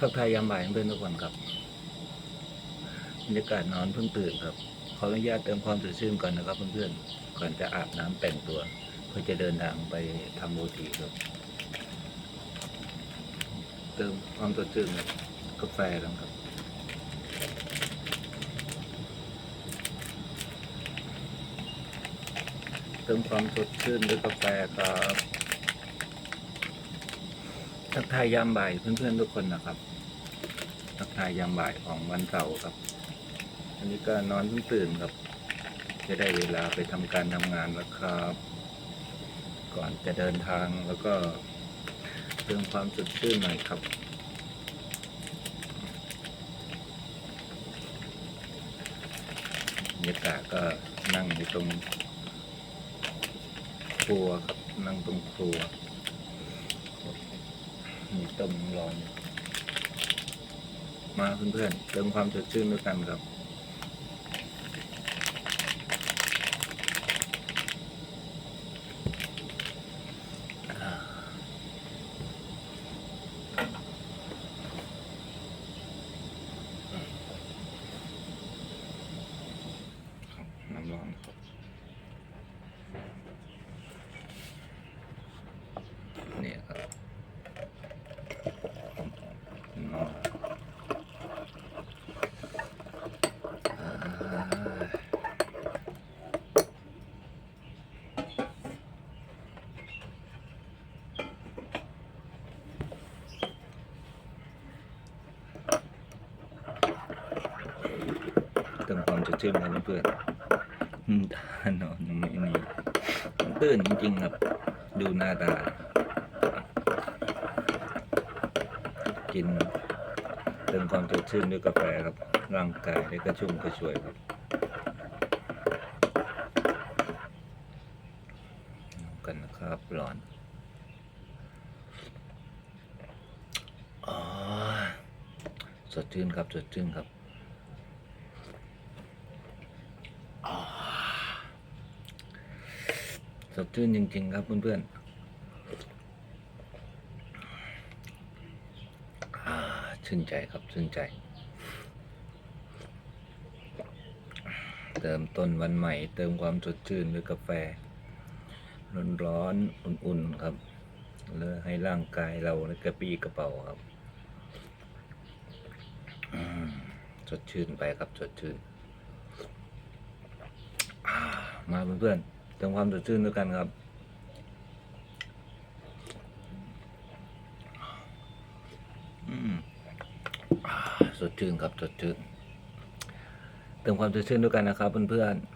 ทักทายยามบ่ายเพื่อนทุกคนครับบรรยากาศนอนเพิ่งตื่นครับ ขออนุญาตเติมความสดชื่นก่อนนะครับเพื่อนๆก่อนจะอาบน้ำแต่งตัว เพื่อจะเดินทางไปทำโอทีครับ เติมความสดชื่นกับกาแฟกันครับเติมความสดชื่นด้วยกาแฟครับ ทักทายยามบ่ายเพื่อนๆทุกคนนะครับทักทายยามบ่ายของวันเสาร์ครับ อันนี้ก็นอนเพิ่งตื่นครับ จะได้เวลาไปทำการทำงานแล้วครับ ก่อนจะเดินทางแล้วก็เติมความสดชื่นหน่อยครับบรรยากาศก็นั่งอยู่ตรงครัวครับนั่งตรงครัว ต้มร้อนอยู่มาเพื่อนๆเติมความสดชื่นด้วยกันครับอ่าครับน้ำร้อนครับ เนี่ยครับนอนอ่าเติมความ สดชื่นกันเพื่อนๆอืมตานอนยังไม่มีมันตื่นจริงๆครับ ดูหน้าตา กินเติมความสดชื่นด้วยกาแฟครับ ร่างกายได้กระชุ่มกระชวยครับ กันนะครับร้อนอ๋อสดชื่นครับ สดชื่นครับอ๋อ สดชื่นจริง ๆ ครับเพื่อนๆชื่นใจครับชื่นใจ เติมต้นวันใหม่ เติมความสดชื่นด้วยกาแฟ ร้อนๆอุ่นๆครับเลยให้ร่างกายเรากระปี้กระเป๋าครับสดชื่นไปครับสดชื่นมาเพื่อนๆ เติมความสดชื่นด้วยกันครับอือสดชื่นครับสดชื่นเติมความสดชื่นด้วยกันนะครับเพื่อนๆ